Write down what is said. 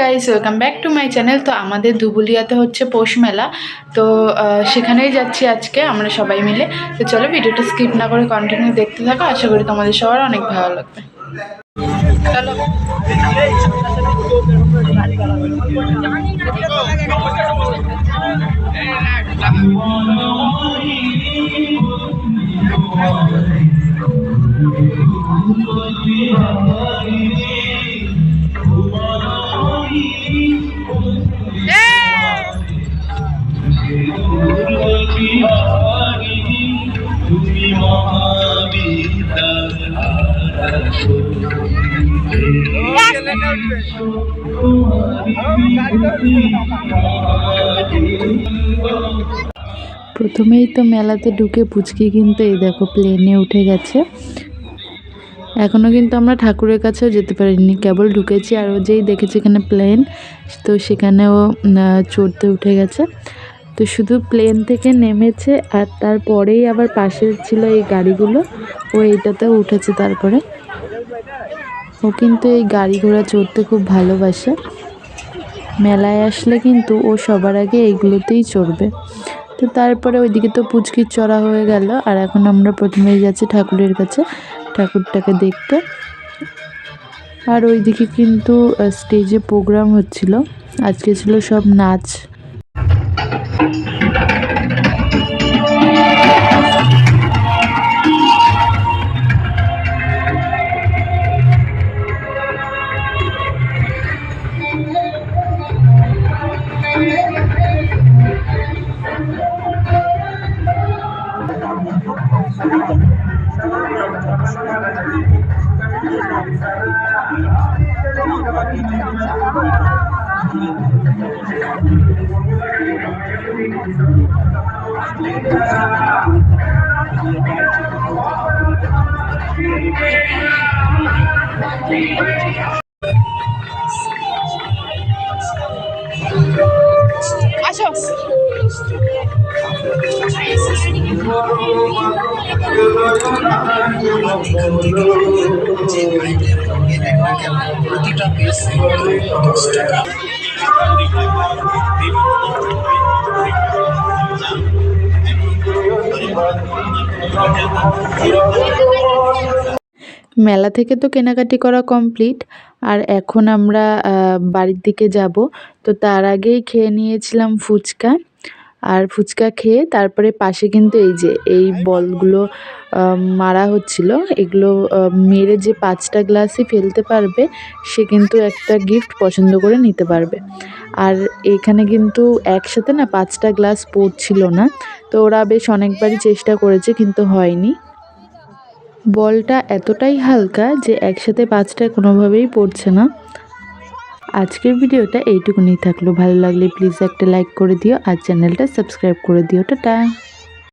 Guys welcome back to my channel তো আমাদের ধুবুলিয়াতে হচ্ছে পৌষ মেলা। তো সেখানেই যাচ্ছি আজকে আমরা সবাই মিলে। তো চলো ভিডিওটা স্কিপ না করে কন্টিনিউ দেখতে থাকো। আশা করি তোমাদের সবার অনেক ভালো লাগবে। চলো। প্রথমেই তো মেলাতে ঢুকে পুচকি কিন্তু এই দেখো প্লেনে উঠে গেছে। এখনও কিন্তু আমরা ঠাকুরের কাছেও যেতে পারিনি। কেবল ঢুকেছি আর ও যেই দেখেছি এখানে প্লেন তো সেখানেও চড়তে উঠে গেছে। তো শুধু প্লেন থেকে নেমেছে আর তারপরেই আবার পাশে ছিল এই গাড়িগুলো। ও এইটাতেও উঠেছে তারপরে। ও কিন্তু এই গাড়ি ঘোড়া চড়তে খুব ভালোবাসে। মেলায় আসলে কিন্তু ও সবার আগে এইগুলোতেই চড়বে। তো তারপরে ওইদিকে তো পুচকির চড়া হয়ে গেল। আর এখন আমরা প্রথমেই যাচ্ছি ঠাকুরের কাছে, ঠাকুরটাকে দেখতে। আর ওইদিকে কিন্তু স্টেজে প্রোগ্রাম হচ্ছিল। আজকে ছিল সব নাচ। Adiós. মেলা থেকে তো কেনাকাটি করা কমপ্লিট, আর এখন আমরা বাড়ির দিকে যাব। তো তার আগেই খেয়ে নিয়েছিলাম ফুচকা। আর ফুচকা খেয়ে তারপরে পাশে কিন্তু এই যে, এই বলগুলো মারা হচ্ছিল। এগুলো মেরে যে পাঁচটা গ্লাসই ফেলতে পারবে, সে কিন্তু একটা গিফট পছন্দ করে নিতে পারবে। আর এখানে কিন্তু একসাথে না পাঁচটা গ্লাস পড়ছিল না। তো ওরা বেশ অনেকবারই চেষ্টা করেছে, কিন্তু হয়নি। বলটা এতটাই হালকা যে একসাথে পাঁচটা কোনোভাবেই পড়ছে না। আজকের ভিডিওটা এইটুকুনি থাকল। ভালো লাগলে প্লিজ একটা লাইক করে দিও আর চ্যানেলটা সাবস্ক্রাইব করে দিও। টাটা।